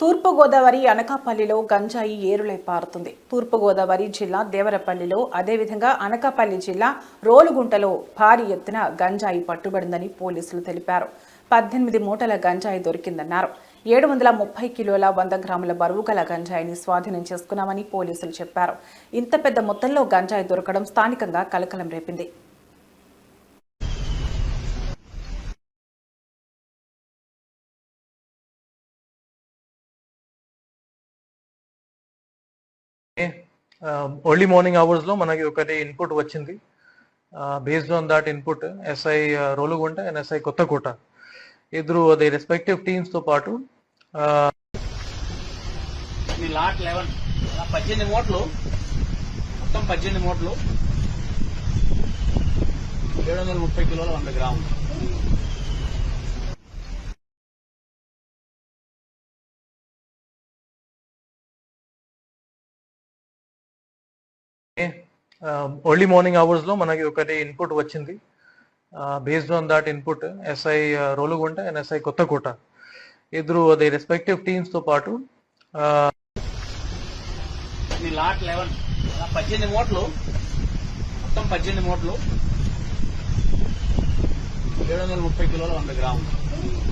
తూర్పుగోదావరి అనకాపల్లిలో గంజాయి ఏరులై పారుతుంది. తూర్పుగోదావరి జిల్లా దేవరపల్లిలో అదేవిధంగా అనకాపల్లి జిల్లా రోలుగుంటలో భారీ ఎత్తున గంజాయి పట్టుబడిందని పోలీసులు తెలిపారు. పద్దెనిమిది మూటల గంజాయి దొరికిందన్నారు. ఏడు వందల ముప్పై కిలోల వంద గ్రాముల బరువు గల గంజాయిని స్వాధీనం చేసుకున్నామని పోలీసులు చెప్పారు. ఇంత పెద్ద మొత్తంలో గంజాయి దొరకడం స్థానికంగా కలకలం రేపింది. ఎర్లీ మార్నింగ్ అవర్స్లో మనకి ఒకటి ఇన్పుట్ వచ్చింది. Based on that input SI Rolugunta and SI Kothakota. ఇద్దరు అది రెస్పెక్టివ్ టీమ్స్తో పాటు uh, లాట్ లెవెన్ పద్దెనిమిది మూటలు మొత్తం పద్దెనిమిది మూటలు ఏడు వందల ముప్పై కిలోల వంద గ్రాములు. ఎర్లీ మార్నింగ్ అవర్స్లో మనకి ఒకటి ఇన్పుట్ వచ్చింది. Based on that input SI Rolugunta and SI Kothakota. ఇద్దరు అది రెస్పెక్టివ్ టీమ్స్తో పాటు uh, ఇది లాట్ లెవెన్ పద్దెనిమిది మూటలు మొత్తం పద్దెనిమిది మూటలు ఏడు వందల ముప్పై కిలోల వంద గ్రాములు.